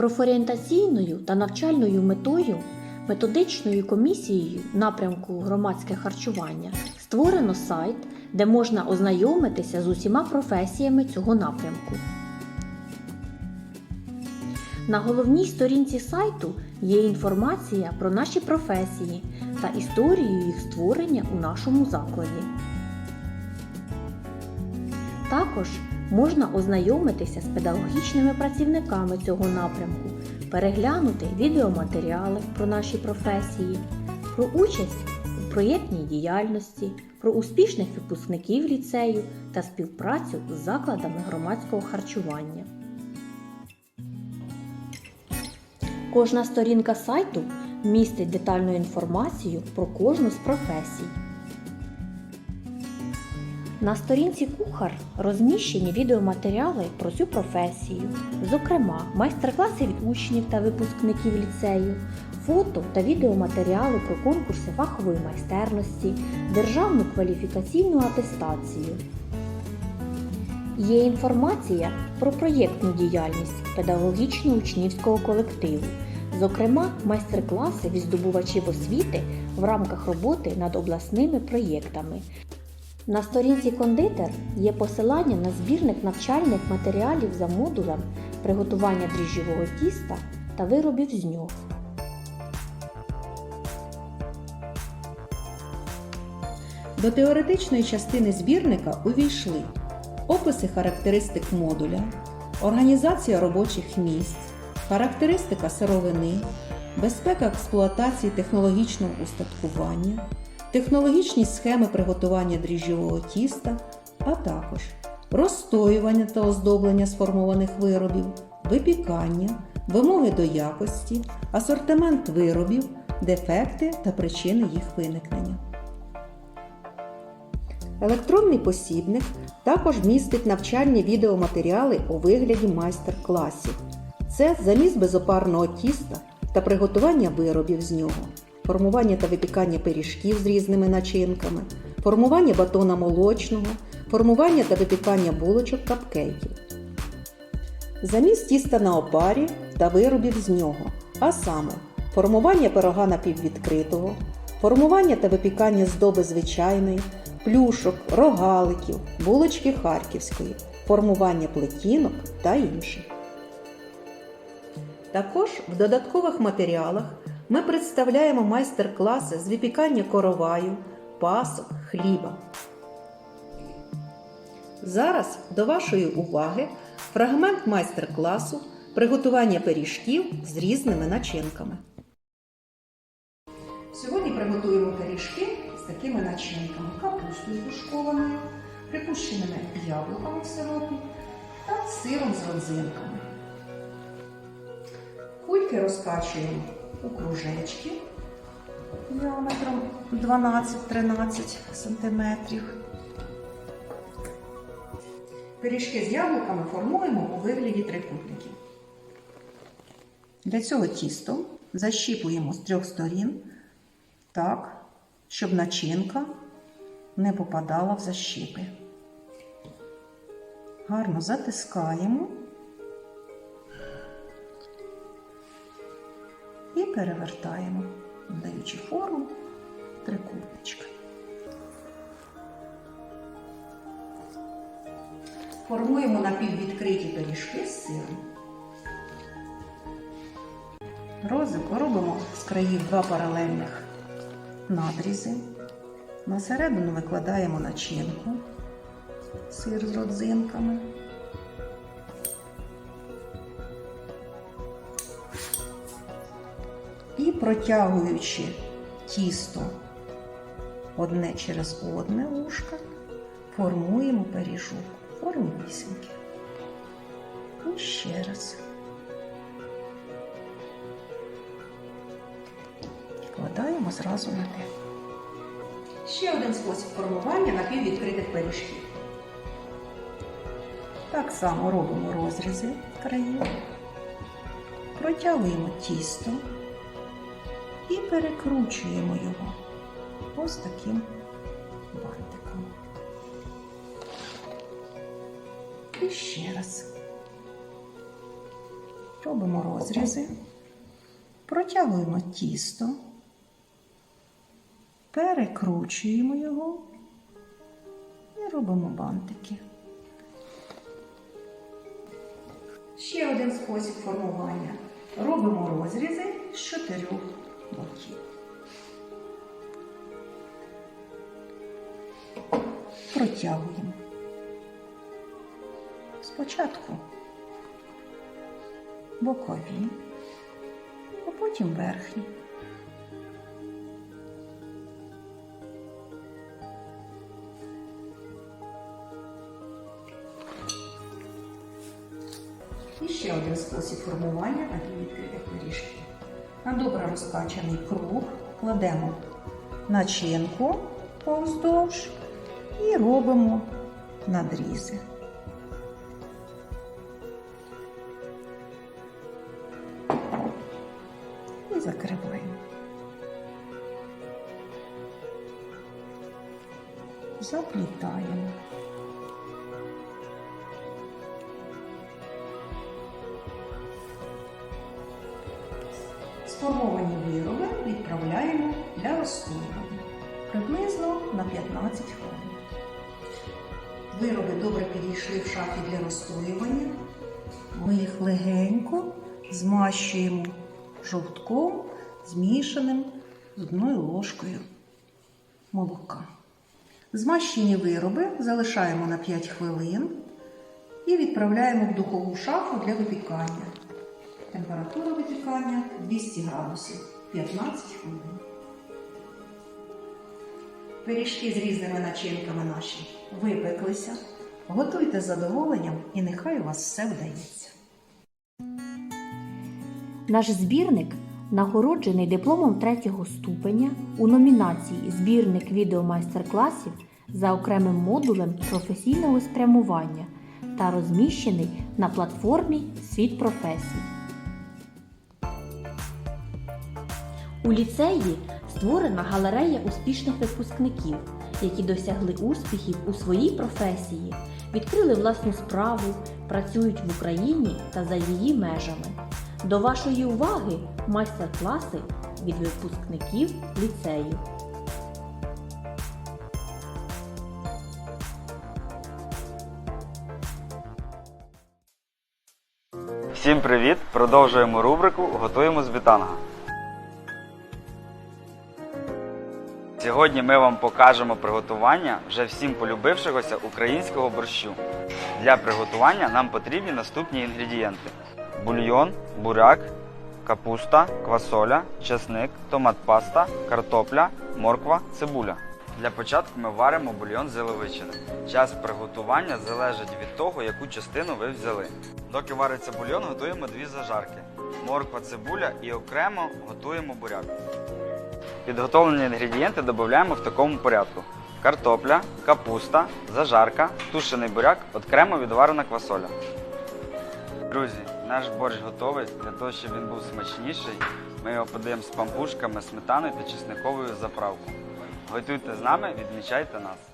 профорієнтаційною та навчальною метою методичною комісією напрямку громадське харчування створено сайт, де можна ознайомитися з усіма професіями цього напрямку. На головній сторінці сайту є інформація про наші професії та історію їх створення у нашому закладі. Також можна ознайомитися з педагогічними працівниками цього напрямку, переглянути відеоматеріали про наші професії, про участь у проєктній діяльності, про успішних випускників ліцею та співпрацю з закладами громадського харчування. Кожна сторінка сайту містить детальну інформацію про кожну з професій. На сторінці кухар розміщені відеоматеріали про цю професію, зокрема, майстер-класи від учнів та випускників ліцею, фото та відеоматеріали про конкурси фахової майстерності, державну кваліфікаційну атестацію. Є інформація про проєктну діяльність педагогічно-учнівського колективу, зокрема, майстер-класи від здобувачів освіти в рамках роботи над обласними проєктами. На сторінці кондитер є посилання на збірник навчальних матеріалів за модулем приготування дріжджового тіста та виробів з нього. До теоретичної частини збірника увійшли описи характеристик модуля, організація робочих місць, характеристика сировини, безпека експлуатації технологічного устаткування, технологічні схеми приготування дріжджового тіста, а також розстоювання та оздоблення сформованих виробів, випікання, вимоги до якості, асортимент виробів, дефекти та причини їх виникнення. Електронний посібник також містить навчальні відеоматеріали у вигляді майстер-класів. Це заміс безопарного тіста та приготування виробів з нього, формування та випікання пиріжків з різними начинками, формування батона молочного, формування та випікання булочок капкейків. Заміс тіста на опарі та виробів з нього, а саме формування пирога напіввідкритого, формування та випікання здоби звичайної, плюшок, рогаликів, булочки харківської, формування плетінок та інших. Також в додаткових матеріалах ми представляємо майстер-класи з випікання короваю, пасок, хліба. Зараз до вашої уваги фрагмент майстер-класу приготування пиріжків з різними начинками. Сьогодні приготуємо пиріжки з такими начинками: капустою тушкованою, припущеними яблуками в сиропі та сиром з родзинками. Кульки розкачуємо у кружечки діаметром 12-13 см. Пиріжки з яблуками формуємо у вигляді трикутників. Для цього тісто защіпуємо з трьох сторін так, щоб начинка не попадала в защіпи. Гарно затискаємо і перевертаємо, даючи форму трикутничка. Формуємо напіввідкриті пиріжки з сиром. Розик робимо з країв два паралельних надрізи. На середину викладаємо начинку, сир з родзинками. Протягуючи тісто одне через одне вушка, формуємо пиріжок в формі вісімки. І ще раз. Вкладаємо зразу на те. Ще один спосіб формування напіввідкритих пиріжків. Так само робимо розрізи країв, протягуємо тісто і перекручуємо його ось таким бантиком. І ще раз. робимо розрізи, протягуємо тісто, перекручуємо його і робимо бантики. Ще один спосіб формування. Робимо розрізи з чотирьох боків. Протягуємо. Спочатку бокові, а потім верхні. І ще один спосіб формування наклейки як пиріжки. На добре розкачаний круг кладемо начинку повздовж і робимо надрізи. І закриваємо. Заплітаємо. Сформовані вироби відправляємо для розстоювання приблизно на 15 хвилин. Вироби добре підійшли в шафі для розстоювання. Ми їх легенько змащуємо жовтком, змішаним з одною ложкою молока. Змащені вироби залишаємо на 5 хвилин і відправляємо в духову шафу для випікання. Температура випікання 200 градусів 15 хвилин. Пиріжки з різними начинками наші випеклися. Готуйте з задоволенням і нехай у вас все вдається. Наш збірник нагороджений дипломом третього ступеня у номінації Збірник відеомайстер-класів за окремим модулем професійного спрямування та розміщений на платформі Світ професій. У ліцеї створена галерея успішних випускників, які досягли успіхів у своїй професії, відкрили власну справу, працюють в Україні та за її межами. До вашої уваги майстер-класи від випускників ліцею. Всім привіт! Продовжуємо рубрику Готуємо з бітанга. Сьогодні ми вам покажемо приготування вже всім полюбившогося українського борщу. Для приготування нам потрібні наступні інгредієнти: бульйон, буряк, капуста, квасоля, чесник, томат паста, картопля, морква, цибуля. Для початку ми варимо бульйон з яловичини. Час приготування залежить від того, яку частину ви взяли. Доки вариться бульйон, готуємо дві зажарки: морква, цибуля і окремо готуємо буряк. Підготовлені інгредієнти додаємо в такому порядку: картопля, капуста, зажарка, тушений буряк, окремо відварена квасоля. Друзі, наш борщ готовий. Для того, щоб він був смачніший, ми його подаємо з пампушками, сметаною та чесниковою заправкою. Готуйте з нами, відмічайте нас.